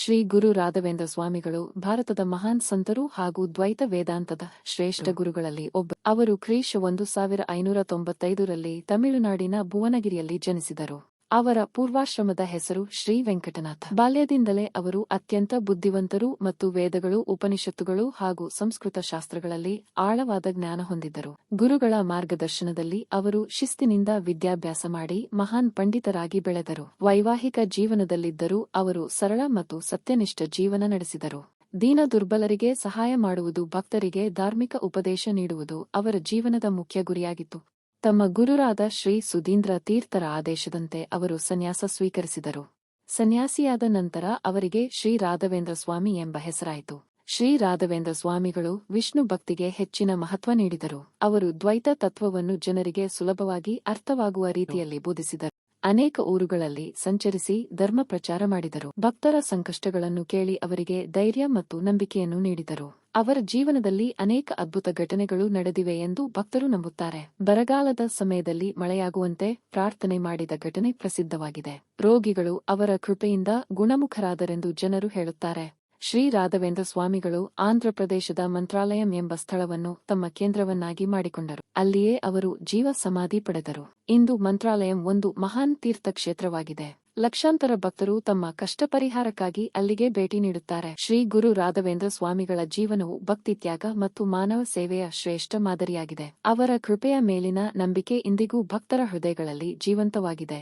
ಶ್ರೀ ಗುರು ರಾಘವೇಂದ್ರ ಸ್ವಾಮಿಗಳು ಭಾರತದ ಮಹಾನ್ ಸಂತರು ಹಾಗೂ ದ್ವೈತ ವೇದಾಂತದ ಶ್ರೇಷ್ಠ ಗುರುಗಳಲ್ಲಿ ಒಬ್ಬ. ಅವರು ಕ್ರೀಶ ಒಂದು ಸಾವಿರ ಐನೂರ ತೊಂಬತ್ತೈದರಲ್ಲಿ ತಮಿಳುನಾಡಿನ ಭುವನಗಿರಿಯಲ್ಲಿ ಜನಿಸಿದರು. ಅವರ ಪೂರ್ವಾಶ್ರಮದ ಹೆಸರು ಶ್ರೀ ವೆಂಕಟನಾಥ. ಬಾಲ್ಯದಿಂದಲೇ ಅವರು ಅತ್ಯಂತ ಬುದ್ಧಿವಂತರು ಮತ್ತು ವೇದಗಳು, ಉಪನಿಷತ್ತುಗಳು ಹಾಗೂ ಸಂಸ್ಕೃತ ಶಾಸ್ತ್ರಗಳಲ್ಲಿ ಆಳವಾದ ಜ್ಞಾನ ಹೊಂದಿದ್ದರು. ಗುರುಗಳ ಮಾರ್ಗದರ್ಶನದಲ್ಲಿ ಅವರು ಶಿಸ್ತಿನಿಂದ ವಿದ್ಯಾಭ್ಯಾಸ ಮಾಡಿ ಮಹಾನ್ ಪಂಡಿತರಾಗಿ ಬೆಳೆದರು. ವೈವಾಹಿಕ ಜೀವನದಲ್ಲಿದ್ದರೂ ಅವರು ಸರಳ ಮತ್ತು ಸತ್ಯನಿಷ್ಠ ಜೀವನ ನಡೆಸಿದರು. ದೀನ ದುರ್ಬಲರಿಗೆ ಸಹಾಯ ಮಾಡುವುದು, ಭಕ್ತರಿಗೆ ಧಾರ್ಮಿಕ ಉಪದೇಶ ನೀಡುವುದು ಅವರ ಜೀವನದ ಮುಖ್ಯ ಗುರಿಯಾಗಿತ್ತು. ತಮ್ಮ ಗುರುರಾದ ಶ್ರೀ ಸುಧೀಂದ್ರ ತೀರ್ಥರ ಆದೇಶದಂತೆ ಅವರು ಸನ್ಯಾಸ ಸ್ವೀಕರಿಸಿದರು. ಸನ್ಯಾಸಿಯಾದ ನಂತರ ಅವರಿಗೆ ಶ್ರೀ ರಾಘವೇಂದ್ರ ಸ್ವಾಮಿ ಎಂಬ ಹೆಸರಾಯಿತು. ಶ್ರೀ ರಾಘವೇಂದ್ರ ಸ್ವಾಮಿಗಳು ವಿಷ್ಣು ಭಕ್ತಿಗೆ ಹೆಚ್ಚಿನ ಮಹತ್ವ ನೀಡಿದರು. ಅವರು ದ್ವೈತ ತತ್ವವನ್ನು ಜನರಿಗೆ ಸುಲಭವಾಗಿ ಅರ್ಥವಾಗುವ ರೀತಿಯಲ್ಲಿ ಬೋಧಿಸಿದರು. ಅನೇಕ ಊರುಗಳಲ್ಲಿ ಸಂಚರಿಸಿ ಧರ್ಮ ಪ್ರಚಾರ ಮಾಡಿದರು. ಭಕ್ತರ ಸಂಕಷ್ಟಗಳನ್ನು ಕೇಳಿ ಅವರಿಗೆ ಧೈರ್ಯ ಮತ್ತು ನಂಬಿಕೆಯನ್ನು ನೀಡಿದರು. ಅವರ ಜೀವನದಲ್ಲಿ ಅನೇಕ ಅದ್ಭುತ ಘಟನೆಗಳು ನಡೆದಿವೆ ಎಂದು ಭಕ್ತರು ನಂಬುತ್ತಾರೆ. ಬರಗಾಲದ ಸಮಯದಲ್ಲಿ ಮಳೆಯಾಗುವಂತೆ ಪ್ರಾರ್ಥನೆ ಮಾಡಿದ ಘಟನೆ ಪ್ರಸಿದ್ಧವಾಗಿದೆ. ರೋಗಿಗಳು ಅವರ ಕೃಪೆಯಿಂದ ಗುಣಮುಖರಾದರೆಂದು ಜನರು ಹೇಳುತ್ತಾರೆ. ಶ್ರೀ ರಾಘವೇಂದ್ರ ಸ್ವಾಮಿಗಳು ಆಂಧ್ರಪ್ರದೇಶದ ಮಂತ್ರಾಲಯಂ ಎಂಬ ಸ್ಥಳವನ್ನು ತಮ್ಮ ಕೇಂದ್ರವನ್ನಾಗಿ ಮಾಡಿಕೊಂಡರು. ಅಲ್ಲಿಯೇ ಅವರು ಜೀವ ಸಮಾಧಿ ಪಡೆದರು. ಇಂದು ಮಂತ್ರಾಲಯಂ ಒಂದು ಮಹಾನ್ ತೀರ್ಥಕ್ಷೇತ್ರವಾಗಿದೆ ಲಕ್ಷಾಂತರ ಭಕ್ತರು ತಮ್ಮ ಕಷ್ಟ ಪರಿಹಾರಕ್ಕಾಗಿ ಅಲ್ಲಿಗೆ ಭೇಟಿ ನೀಡುತ್ತಾರೆ. ಶ್ರೀ ಗುರು ರಾಘವೇಂದ್ರ ಸ್ವಾಮಿಗಳ ಜೀವನವು ಭಕ್ತಿ ತ್ಯಾಗ ಮತ್ತು ಮಾನವ ಸೇವೆಯ ಶ್ರೇಷ್ಠ ಮಾದರಿಯಾಗಿದೆ. ಅವರ ಕೃಪೆಯ ಮೇಲಿನ ನಂಬಿಕೆ ಇಂದಿಗೂ ಭಕ್ತರ ಹೃದಯಗಳಲ್ಲಿ ಜೀವಂತವಾಗಿದೆ.